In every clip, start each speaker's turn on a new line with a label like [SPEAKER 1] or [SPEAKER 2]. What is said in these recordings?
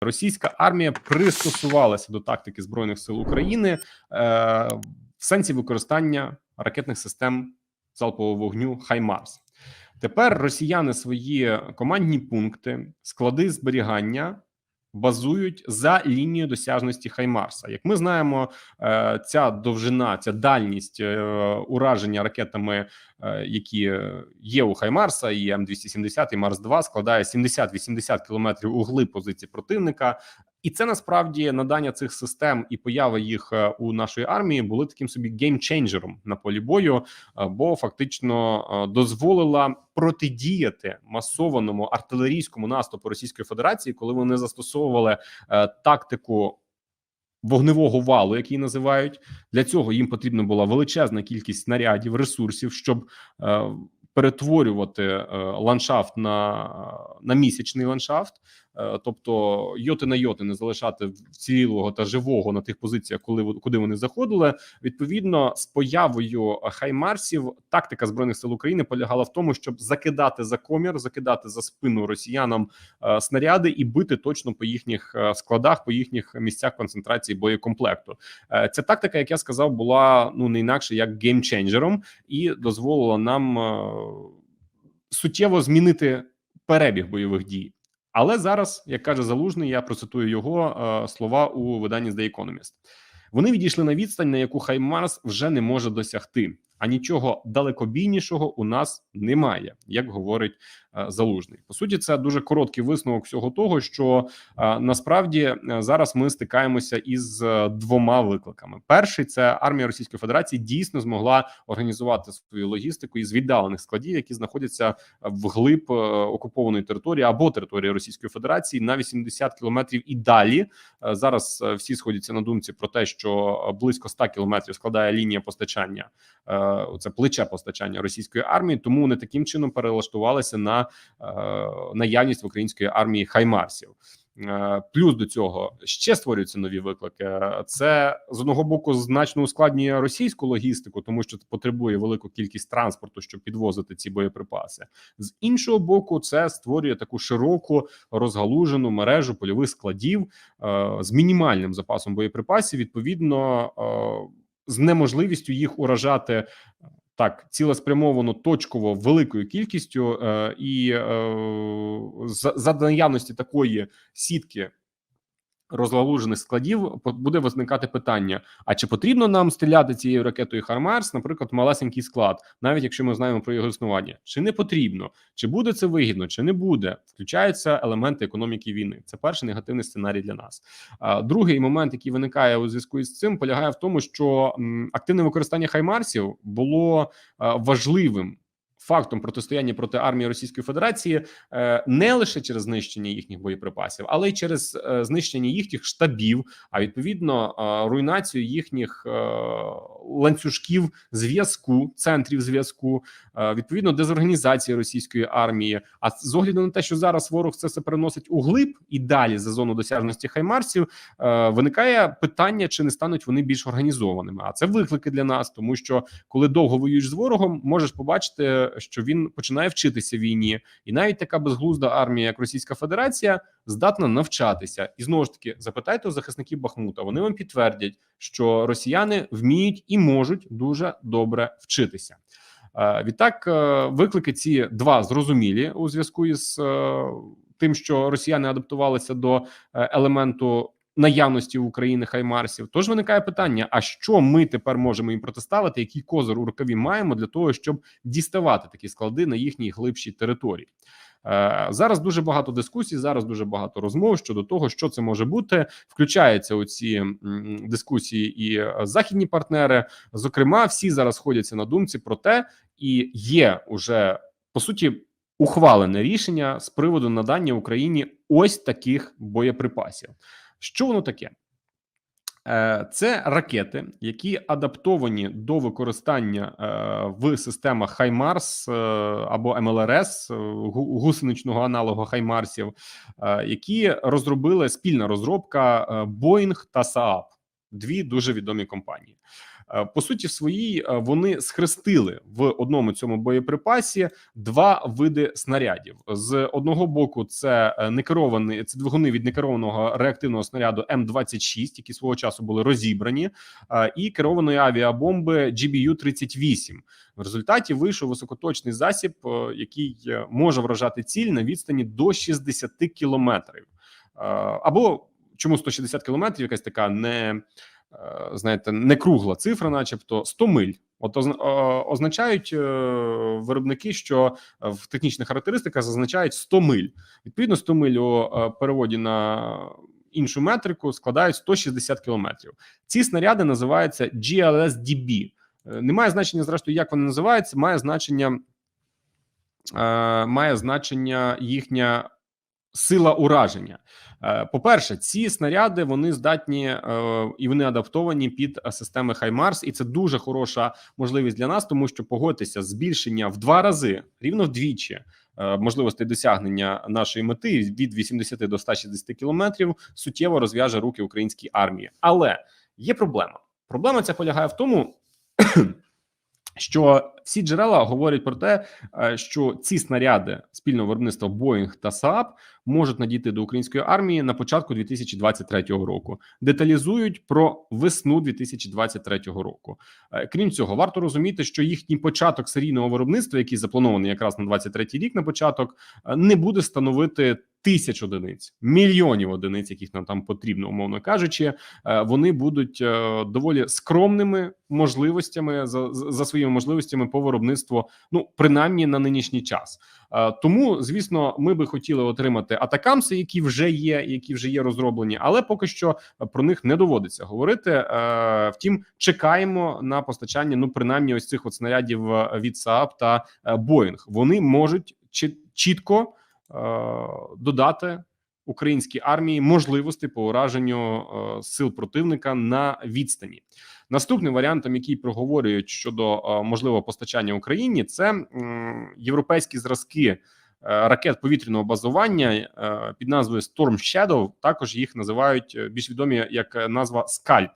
[SPEAKER 1] Російська армія пристосувалася до тактики збройних сил України е, в сенсі використання ракетних систем залпового вогню Хаймарс. Тепер росіяни свої командні пункти, склади зберігання базують за лінією досяжності Хаймарса. Як ми знаємо, е, ця довжина, ця дальність е, ураження ракетами, е, які є у Хаймарса, і М270, і Марс 2 складає 70-80 кілометрів у глиб позиції противника. І це насправді надання цих систем і поява їх е, у нашої армії були таким собі геймченджером на полі бою, е, бо фактично е, дозволила протидіяти масованому артилерійському наступу Російської Федерації, коли вони застосовували тактику. Вогневого валу, який називають для цього, їм потрібна була величезна кількість снарядів, ресурсів, щоб е, перетворювати е, ландшафт на на місячний ландшафт, тобто йоти на йоти не залишати цілого та живого на тих позиціях, коли куди вони заходили. Відповідно, з появою хаймарсів тактика збройних сил України полягала в тому, щоб закидати за комір, закидати за спину росіянам е, снаряди і бити точно по їхніх складах, по їхніх місцях концентрації боєкомплекту. Ця тактика, як я сказав, була ну не інакше як геймченджером і дозволила нам суттєво змінити перебіг бойових дій. Але зараз, як каже залужний, я процитую його е, слова у виданні The Economist. Вони відійшли на відстань, на яку Хаймарс вже не може досягти а нічого далекобійнішого у нас немає, як говорить е, залужний. По суті, це дуже короткий висновок всього того, що е, насправді е, зараз ми стикаємося із двома викликами: перший це армія Російської Федерації дійсно змогла організувати свою логістику із віддалених складів, які знаходяться в глиб окупованої території або території Російської Федерації на 80 кілометрів і далі. Зараз всі сходяться на думці про те, що близько 100 кілометрів складає лінія постачання це плече постачання російської армії, тому вони таким чином перелаштувалися на е, наявність в української армії хаймарсів. Е, плюс до цього ще створюються нові виклики. Це з одного боку значно ускладнює російську логістику, тому що потребує велику кількість транспорту, щоб підвозити ці боєприпаси. З іншого боку, це створює таку широку розгалужену мережу польових складів е, з мінімальним запасом боєприпасів. Відповідно з неможливістю їх уражати е, так цілеспрямовано точково великою кількістю, е, і е, за, за наявності такої сітки розгалужених складів буде виникати питання: а чи потрібно нам стріляти цією ракетою Хармарс, наприклад, малесенький склад, навіть якщо ми знаємо про його існування, чи не потрібно, чи буде це вигідно, чи не буде, включаються елементи економіки війни. Це перший негативний сценарій для нас. Другий момент, який виникає у зв'язку із цим, полягає в тому, що активне використання Хаймарсів було важливим фактом протистояння проти армії Російської Федерації е, не лише через знищення їхніх боєприпасів, але й через е, знищення їхніх штабів, а відповідно е, руйнацію їхніх ланцюжків зв'язку, центрів зв'язку, відповідно дезорганізації російської армії. А з огляду на те, що зараз ворог це все переносить у глиб і далі за зону досяжності Хаймарсів, виникає питання, чи не стануть вони більш організованими. А це виклики для нас, тому що коли довго воюєш з ворогом, можеш побачити що він починає вчитися війні, і навіть така безглузда армія, як Російська Федерація, здатна навчатися. І знову ж таки запитайте у захисників Бахмута. Вони вам підтвердять, що росіяни вміють і можуть дуже добре вчитися. Е, відтак, е, виклики ці два зрозумілі у зв'язку із е, тим, що росіяни адаптувалися до елементу наявності в Україні Хаймарсів. Тож виникає питання: а що ми тепер можемо їм протиставити? Який козир у рукаві маємо для того, щоб діставати такі склади на їхній глибшій території? Е, зараз дуже багато дискусій, зараз дуже багато розмов щодо того, що це може бути. Включаються у ці дискусії і е, західні партнери. Зокрема, всі зараз ходяться на думці про те, і є уже по суті ухвалене рішення з приводу надання Україні ось таких боєприпасів. Що воно таке? Е, це ракети, які адаптовані до використання е, в системах Хаймарс е, або МЛРС гусеничного аналогу Хаймарсів, які розробили спільна розробка Boeing та Saab, дві дуже відомі компанії. Е, По суті, своїй е, вони схрестили в одному цьому боєприпасі два види снарядів. З одного боку, це е, некерований це двигуни від некерованого реактивного снаряду М26, які свого часу були розібрані, і керованої авіабомби GBU-38. В результаті вийшов високоточний засіб, який може вражати ціль на відстані до 60 кілометрів. Або чому 160 кілометрів? Якась така не знаєте, не кругла цифра, начебто 100 миль. От означають е, виробники, що в технічних характеристиках зазначають 100 миль. Відповідно, 100 миль у е, переводі на іншу метрику складають 160 кілометрів. Ці снаряди називаються GLSDB. Е, Немає значення, зрештою, як вони називаються, має значення, е, має значення їхня сила ураження. Е, По-перше, ці снаряди вони здатні е, і вони адаптовані під системи HIMARS, і це дуже хороша можливість для нас, тому що погодьтеся, збільшення в два рази, рівно вдвічі. е, Можливостей досягнення нашої мети від 80 до 160 кілометрів суттєво розв'яже руки українській армії. Але є проблема. Проблема ця полягає в тому, що всі джерела говорять про те, е, що ці снаряди спільного виробництва Boeing та Saab можуть надійти до української армії на початку 2023 року. Деталізують про весну 2023 року. Е, Крім цього, варто розуміти, що їхній початок серійного виробництва, який запланований якраз на 23 рік на початок, е, не буде становити тисяч одиниць, мільйонів одиниць, яких нам там потрібно, умовно кажучи. Е, Вони будуть е, доволі скромними можливостями за, за своїми можливостями по виробництву, ну принаймні на нинішній час. Е, Тому, звісно, ми би хотіли отримати атакамси, які вже є, які вже є розроблені, але поки що про них не доводиться говорити. Втім, чекаємо на постачання. Ну, принаймні, ось цих от снарядів від Saab та Boeing. Вони можуть чіт- чітко додати українській армії можливості по ураженню е, сил противника на відстані. Наступним варіантом, який проговорюють щодо е, можливого постачання Україні, це європейські зразки е, ракет повітряного базування е, під назвою Storm Shadow. Також їх називають е, більш відомі як е, назва Скальп.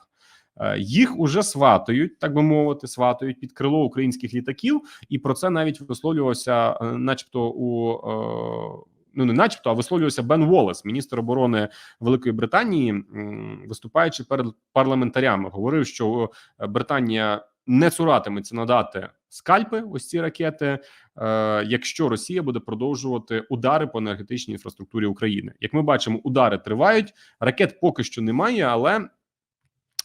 [SPEAKER 1] Е, Їх уже сватають, так би мовити, сватають під крило українських літаків, і про це навіть висловлювався, е, начебто, у е, ну не начебто, а висловлювався Бен Волес, міністр оборони Великої Британії, виступаючи перед парламентарями, говорив, що Британія не цуратиметься надати скальпи, ось ці ракети, якщо Росія буде продовжувати удари по енергетичній інфраструктурі України. Як ми бачимо, удари тривають, ракет поки що немає, але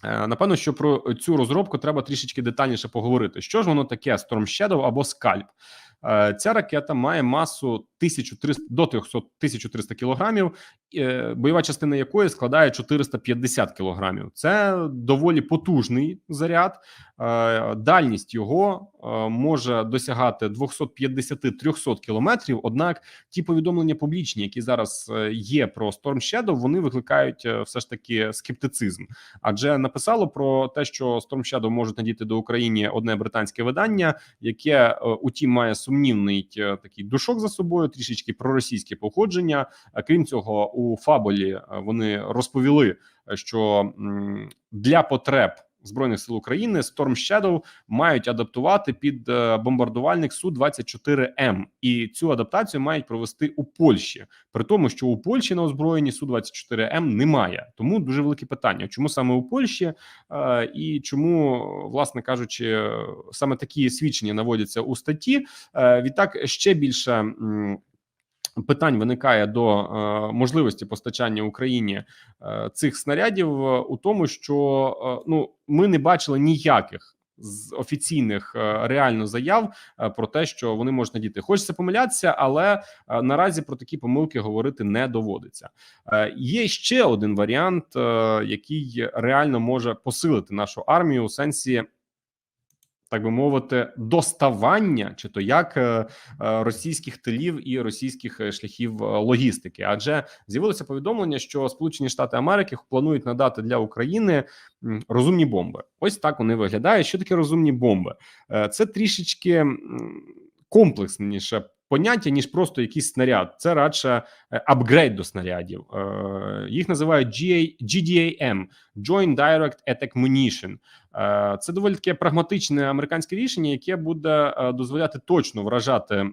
[SPEAKER 1] Напевно, що про цю розробку треба трішечки детальніше поговорити. Що ж воно таке Storm Shadow або Scalp? Е, Ця ракета має масу 1300 до 300 1300 кілограмів, е, бойова частина якої складає 450 кілограмів. Це доволі потужний заряд. Е, Дальність його е, може досягати 250-300 кілометрів. Однак ті повідомлення публічні, які зараз є про Storm Shadow, вони викликають все ж таки скептицизм. Адже написало про те, що Storm Shadow можуть надіти до України одне британське видання, яке утім має сумнівний такий душок за собою, трішечки проросійське походження. Крім цього, у фабулі е, вони розповіли, е, що для потреб. Збройних сил України Storm Shadow мають адаптувати під е, бомбардувальник су 24 м і цю адаптацію мають провести у Польщі, при тому, що у Польщі на озброєнні су 24 м немає. Тому дуже велике питання: чому саме у Польщі е, і чому, власне кажучи, саме такі свідчення наводяться у статті. Е, Відтак ще більше. Питань виникає до е, можливості постачання Україні е, цих снарядів е, у тому, що е, ну ми не бачили ніяких з офіційних е, реально заяв е, про те, що вони можуть надіти. Хочеться помилятися, але наразі про такі помилки говорити не доводиться. Є ще один варіант, який реально може посилити нашу армію у сенсі. Так би мовити, доставання чи то як е, е, російських тилів і російських е, шляхів логістики, адже з'явилося повідомлення, що Сполучені Штати Америки планують надати для України розумні бомби. Ось так вони виглядають. Що таке розумні бомби? Це трішечки комплексніше поняття ніж просто якийсь снаряд. Це радше е, апгрейд до снарядів. Е, Їх називають GDAM – Joint Direct Attack Munition. Е, Це доволі таке прагматичне американське рішення, яке буде дозволяти точно вражати.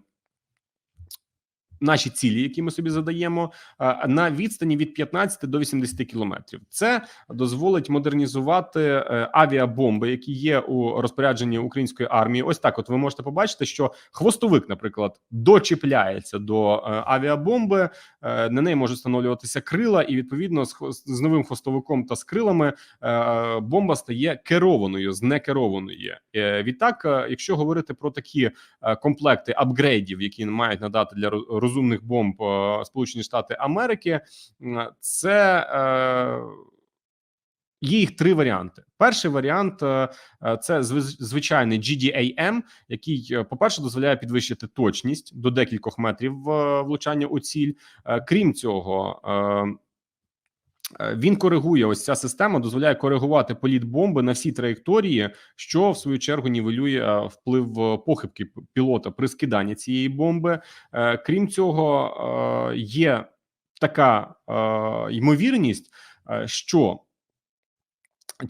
[SPEAKER 1] Наші цілі, які ми собі задаємо, е, на відстані від 15 до 80 кілометрів, це дозволить модернізувати е, авіабомби, які є у розпорядженні української армії. Ось так. От ви можете побачити, що хвостовик, наприклад, дочіпляється до е, авіабомби. На неї можуть встановлюватися крила, і відповідно з, новим хвостовиком та з крилами бомба стає керованою з некерованої. Відтак, якщо говорити про такі комплекти апгрейдів, які мають надати для роз- розумних бомб е, Сполучені Штати Америки, це е, є їх три варіанти. Перший варіант е, це звичайний GDAM, який, по-перше, дозволяє підвищити точність до декількох метрів влучання у ціль. Крім цього, він коригує ось ця система, дозволяє коригувати політ бомби на всі траєкторії, що в свою чергу нівелює е, вплив е, похибки пілота при скиданні цієї бомби. Е, Крім цього, е, є така е, ймовірність, е, що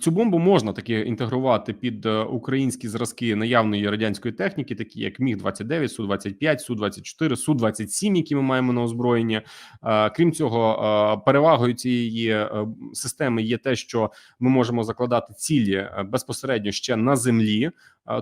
[SPEAKER 1] Цю бомбу можна таки інтегрувати під е, українські зразки наявної радянської техніки, такі як Міг 29 Су 25 Су 24 Су 27 які ми маємо на озброєнні. Е, Крім цього, е, перевагою цієї системи є те, що ми можемо закладати цілі безпосередньо ще на землі,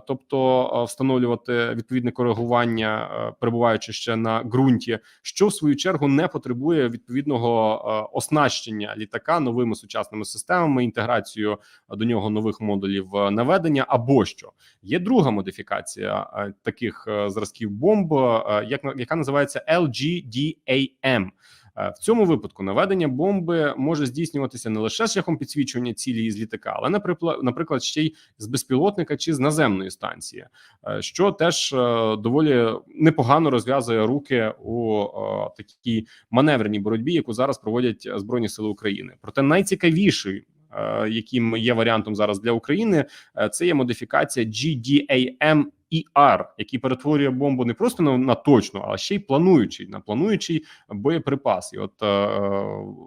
[SPEAKER 1] тобто встановлювати відповідне коригування, перебуваючи ще на ґрунті, що в свою чергу не потребує відповідного оснащення літака новими сучасними системами, інтеграцією до нього нових модулів е, наведення або що є друга модифікація е, таких е, зразків бомб, е, як яка називається LGDAM. Е, В цьому випадку наведення бомби може здійснюватися не лише шляхом підсвічування цілі із літака, але наприклад, ще й з безпілотника чи з наземної станції, е, що теж е, доволі непогано розв'язує руки у е, такій маневреній боротьбі, яку зараз проводять збройні сили України. Проте найцікавіший. Е, Яким є варіантом зараз для України, е, це є модифікація GDAM ER, який перетворює бомбу не просто на, на точну, а ще й плануючий на плануючий боєприпас. І от е,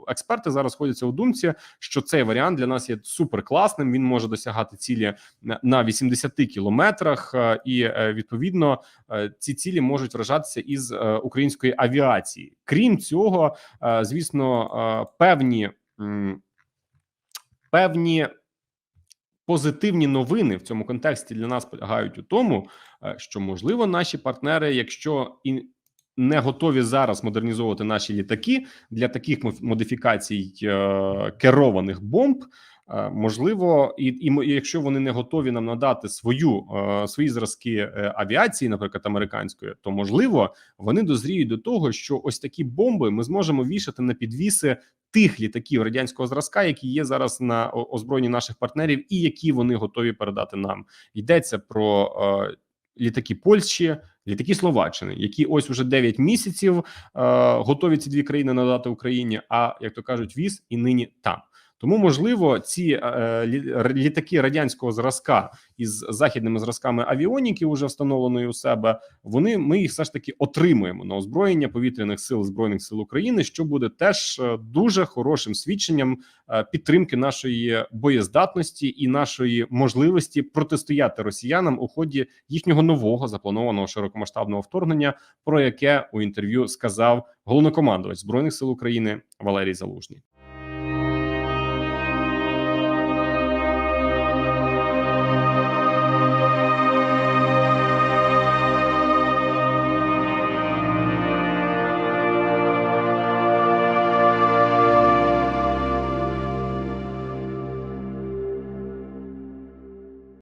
[SPEAKER 1] експерти зараз сходяться у думці, що цей варіант для нас є супер класним. Він може досягати цілі на- на 80 кілометрах, е, і відповідно ці цілі можуть вражатися із української авіації. Крім цього, звісно, певні певні позитивні новини в цьому контексті для нас полягають у тому, е, що можливо наші партнери, якщо не готові зараз модернізовувати наші літаки для таких модифікацій е, керованих бомб. е, Можливо, і, і якщо вони не готові нам надати свою е, свої зразки е, авіації, наприклад, американської, то можливо вони дозріють до того, що ось такі бомби ми зможемо вішати на підвіси тих літаків радянського зразка, які є зараз на озброєнні наших партнерів, і які вони готові передати нам. Йдеться про літаки Польщі, літаки Словаччини, які ось уже 9 місяців е, готові ці дві країни надати Україні. А як то кажуть, віз і нині там. Тому можливо, ці е, літаки радянського зразка із західними зразками авіоніки, уже встановленої у себе, вони ми їх все ж таки отримуємо на озброєння повітряних сил збройних сил України, що буде теж е, дуже хорошим свідченням е, підтримки нашої боєздатності і нашої можливості протистояти росіянам у ході їхнього нового запланованого широкомасштабного вторгнення, про яке у інтерв'ю сказав головнокомандувач збройних сил України Валерій Залужний.